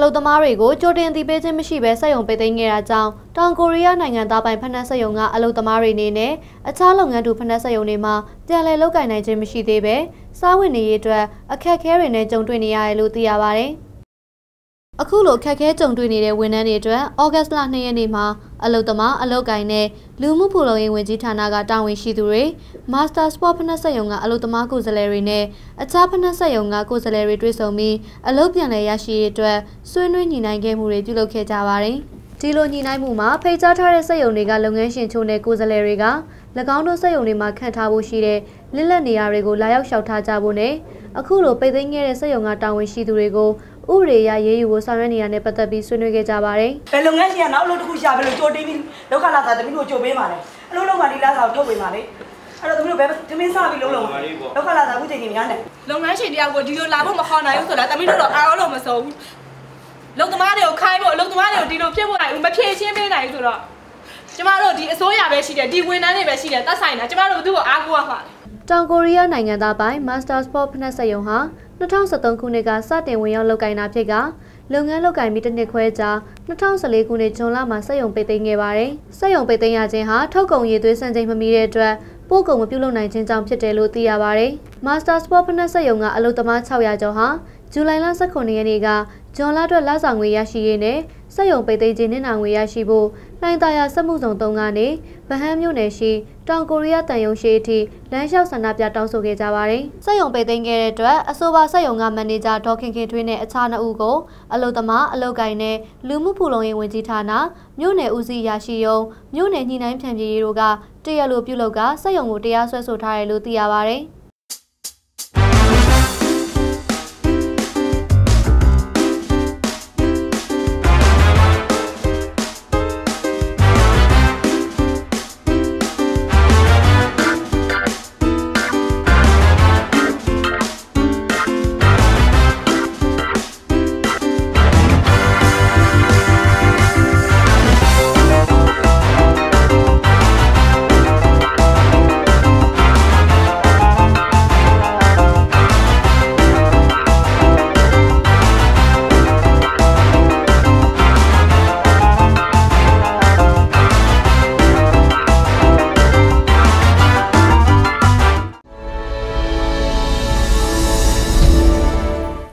လုသမားတွေကိုကြိုတင်သိပေးခြင်းမရှိဘဲစက်ရုံပိတ်သိမ်းခဲ့တာကြောင့်တောင်ကိုရီးယားနိုင်ငံသားပိုင်ဖက်နှက်စက်ရုံကအလုသမားတွေအနေနဲ့အခြားလုပ်ငန်းတူဖက်နှက်စက်ရုံတွေမှာပြန်လည်လုပ်ကိုင်နိုင်ခြင်းမရှိသေးပဲစားဝင်နေရေးအတွက်အခက်အခဲတွေနဲ့ကြုံတွေ့နေရတယ်လို့သိရပါတယ်။အခုလိုခက်ခဲကြုံတွေ့နေတဲ့ဝန်ထမ်းတွေအတွက်ဩဂတ်စ်လ2ရက်နေ့မှာ အလုသမားအလုကိုင်နဲ့လူမှုဖူလုံရေးဝန်ကြီးဌာနကတာဝန်ရှိသူတွေမာစတာစပေါ့ဖက်နှက်ဆက်ရုံကအလုသမားကိုယ်စားလှယ်တွေနဲ့အခြားဖက်နှက်ဆက်ရုံကကိုယ်စားလှယ်တွေတွေ့ဆုံပြီးအလုပြန်လည်ရရှိရေးအတွက်ဆွေးနွေးညှိနှိုင်းခဲ့မှုတွေပြုလုပ်ခဲ့ကြပါတယ်။ဒီလိုညှိနှိုင်းမှုမှာဖိတ်ကြားထားတဲ့စက်ရုံတွေကလုပ်ငန်းရှင်ချို့နဲ့ကိုယ်စားလှယ်တွေက၎င်းတို့စက်ရုံတွေမှာခန့်ထားဖို့ရှိတဲ့လစ်လက်နေရာတွေကိုလာရောက်လျှောက်ထားကြဖို့နဲ့အခုလိုပိတ်သိမ်းခဲ့တဲ့စက်ရုံကတာဝန်ရှိသူတွေကို ဥပဒေအရရေးယူဖို့ဆောင်ရွက်နေရတဲ့ပတ်သက်ပြီးဆွေးနွေးခဲ့ကြပါတယ်။ဘယ်လုပ်ငန်းရှင်ကနောက်အလုပ်တစ်ခုရှာဘယ်လိုကြိုတင်းပြီးဒုက္ခလာတာတမီးတို့ကြိုပေးပါလေအလုပ်လုပ်မှဒီလာစာကိုထုတ်ပေးပါလေအဲ့တော့တမီးတို့ဘယ်တမင်းစပြီးလုံးလုံးဒုက္ခလာတာအခုချိန်ကြီးများနေလုပ်ငန်းရှင်တယောက်ကိုဒီလိုလာဖို့မခေါ်နိုင်ဘူးဆိုတာတမီးတို့တော့အားလုံးလို့မစုံဘူးလုံသမားတွေကိုခိုင်းဖို့လုံသမားတွေကိုဒီလိုဖြစ်ဖို့နိုင်ဘူးမဖြည့်ချင်းပေးနိုင်ဘူးဆိုတော့ကျမတို့ဒီအစိုးရပဲရှိတယ်ဒီဝန်ထမ်းတွေပဲရှိတယ်သက်ဆိုင်တာကျမတို့ဘယ်သူ့ကိုအားကိုးရမှာလဲတောင်ကိုရီးယားနိုင်ငံသားပိုင် Master Sport ဖနက်စက်ရုံဟာ 2013ခုနှစ်ကစတင်ဝင်ရောက်လုပ်ကိုင်တာဖြစ်ကလုပ်ငန်းလုပ်ကိုင်ပြီးတစ်နှစ်ခွဲကြာ2014ခုနှစ်ဇွန်လမှာစက်ရုံပိတ်သိမ်းခဲ့ပါတယ်။စက်ရုံပိတ်သိမ်းရခြင်းဟာထုတ်ကုန်ရည်သွေးစံချိန်မမီတဲ့အတွက်ပို့ကုန်မပြုလုပ်နိုင်ခြင်းကြောင့်ဖြစ်တယ်လို့သိရပါတယ်။ Master Sport ဖနက်စက်ရုံကအလုပ်သမား600ကျော်ဟာဇူလိုင်လ18ရက်နေ့ကဂျွန်လာအတွက်လဆောင်ငွေရရှိရေးနဲ့ စက်ရုံပိတ်သိမ်းခြင်းနဲ့နာငွေရရှိဖို့လိုင်တာယာစက်မှုဆောင်၃ကနေဗဟန်းမြို့နယ်ရှိတောင်ကိုရီးယားတန်ယုံရှိအထိလမ်းလျှောက်ဆန္ဒပြတောင်းဆိုခဲ့ကြပါတယ်။စက်ရုံပိတ်သိမ်းခဲ့တဲ့အတွက်အဆိုပါစက်ရုံကမန်နေဂျာဒေါ်ခင်ခင်ထွေးနဲ့အခြားနှစ်ဦးကိုအလုသမားအလုကိုင်နဲ့လူမှုဖူလုံရေးဝန်ကြီးဌာနမြို့နယ်ဦးစီးရရှိရုံမြို့နယ်ညှိနှိုင်းဖြန့်ဖြေရေးတို့ကတရလိုပြုလုပ်ကစက်ရုံကိုတရားစွဲဆိုထားတယ်လို့သိရပါတယ်။